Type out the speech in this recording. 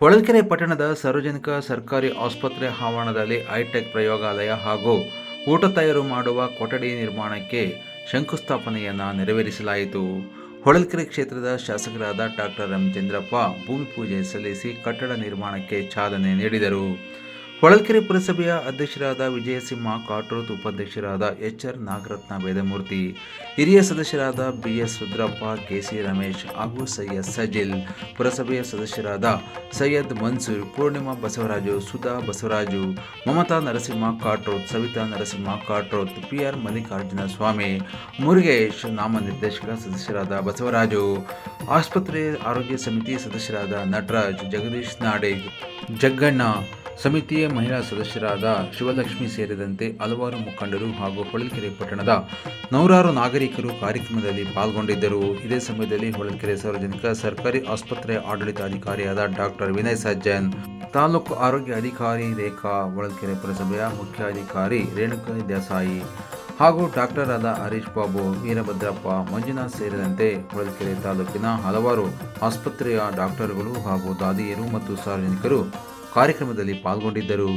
ಹೊಳಲ್ಕೆರೆ ಪಟ್ಟಣದ ಸಾರ್ವಜನಿಕ ಸರ್ಕಾರಿ ಆಸ್ಪತ್ರೆ ಆವರಣದಲ್ಲಿ ಹೈಟೆಕ್ ಪ್ರಯೋಗಾಲಯ ಹಾಗೂ ಊಟ ತಯಾರು ಮಾಡುವ ಕೊಠಡಿ ನಿರ್ಮಾಣಕ್ಕೆ ಶಂಕುಸ್ಥಾಪನೆಯನ್ನು ನೆರವೇರಿಸಲಾಯಿತು. ಹೊಳಲ್ಕೆರೆ ಕ್ಷೇತ್ರದ ಶಾಸಕರಾದ ಡಾಕ್ಟರ್ ಎಂ ಚಂದ್ರಪ್ಪ ಭೂಮಿ ಪೂಜೆ ಸಲ್ಲಿಸಿ ಕಟ್ಟಡ ನಿರ್ಮಾಣಕ್ಕೆ ಚಾಲನೆ ನೀಡಿದರು. ಹೊಳಲ್ಕೆರೆ ಪುರಸಭೆಯ ಅಧ್ಯಕ್ಷರಾದ ವಿಜಯಸಿಂಹ ಕಾಟ್ರೋತ್ ಉಪಾಧ್ಯಕ್ಷರಾದ ಎಚ್ ಆರ್ ನಾಗರತ್ನ ವೇದಮೂರ್ತಿ, ಹಿರಿಯ ಸದಸ್ಯರಾದ B S Rudrappa K C Ramesh ಹಾಗೂ ಸೈಯದ್ ಸಜಿಲ್. ಪುರಸಭೆಯ ಸದಸ್ಯರಾದ ಸೈಯದ್ ಮನ್ಸೂರ್, ಪೂರ್ಣಿಮಾ ಬಸವರಾಜು, ಸುಧಾ ಬಸವರಾಜು, ಮಮತಾ ನರಸಿಂಹ ಕಾಟ್ರೋತ್ ಸವಿತಾ ನರಸಿಂಹ ಕಾಟ್ರೋತ್ ಪಿ ಆರ್ ಮಲ್ಲಿಕಾರ್ಜುನ ಸ್ವಾಮಿ, ಮುರುಗೇಶ್ ನಾಮನಿರ್ದೇಶಕ ಸದಸ್ಯರಾದ ಬಸವರಾಜು, ಆಸ್ಪತ್ರೆ ಆರೋಗ್ಯ ಸಮಿತಿ ಸದಸ್ಯರಾದ ನಟರಾಜ್, ಜಗದೀಶ್ ನಾಡಿಗ್ ಜಗ್ಗಣ್ಣ ಸಮಿತಿಯ ಮಹಿಳಾ ಸದಸ್ಯರಾದ ಶಿವಲಕ್ಷ್ಮಿ ಸೇರಿದಂತೆ ಹಲವಾರು ಮುಖಂಡರು ಹಾಗೂ ಹೊಳಲ್ಕೆರೆ ಪಟ್ಟಣದ ನೂರಾರು ನಾಗರಿಕರು ಕಾರ್ಯಕ್ರಮದಲ್ಲಿ ಪಾಲ್ಗೊಂಡಿದ್ದರು. ಇದೇ ಸಮಯದಲ್ಲಿ ಹೊಳಲ್ಕೆರೆ ಸಾರ್ವಜನಿಕ ಸರ್ಕಾರಿ ಆಸ್ಪತ್ರೆ ಆಡಳಿತಾಧಿಕಾರಿಯಾದ ಡಾಕ್ಟರ್ ವಿನಯ್ ಸಜ್ಜನ್, ತಾಲೂಕು ಆರೋಗ್ಯ ಅಧಿಕಾರಿ ರೇಖಾ, ಹೊಳಲ್ಕೆರೆ ಪುರಸಭೆಯ ಮುಖ್ಯಾಧಿಕಾರಿ ರೇಣುಕಾ ದೇಸಾಯಿ ಹಾಗೂ ಡಾಕ್ಟರ್ ಆದ ಹರೀಶ್ ಬಾಬು, ವೀರಭದ್ರಪ್ಪ, ಮಂಜುನಾಥ್ ಸೇರಿದಂತೆ ಹೊಳಲ್ಕೆರೆ ತಾಲೂಕಿನ ಹಲವಾರು ಆಸ್ಪತ್ರೆಯ ಡಾಕ್ಟರ್ಗಳು ಹಾಗೂ ದಾದಿಯರು ಮತ್ತು ಸಾರ್ವಜನಿಕರು ಕಾರ್ಯಕ್ರಮದಲ್ಲಿ ಪಾಲ್ಗೊಂಡಿದ್ದರು.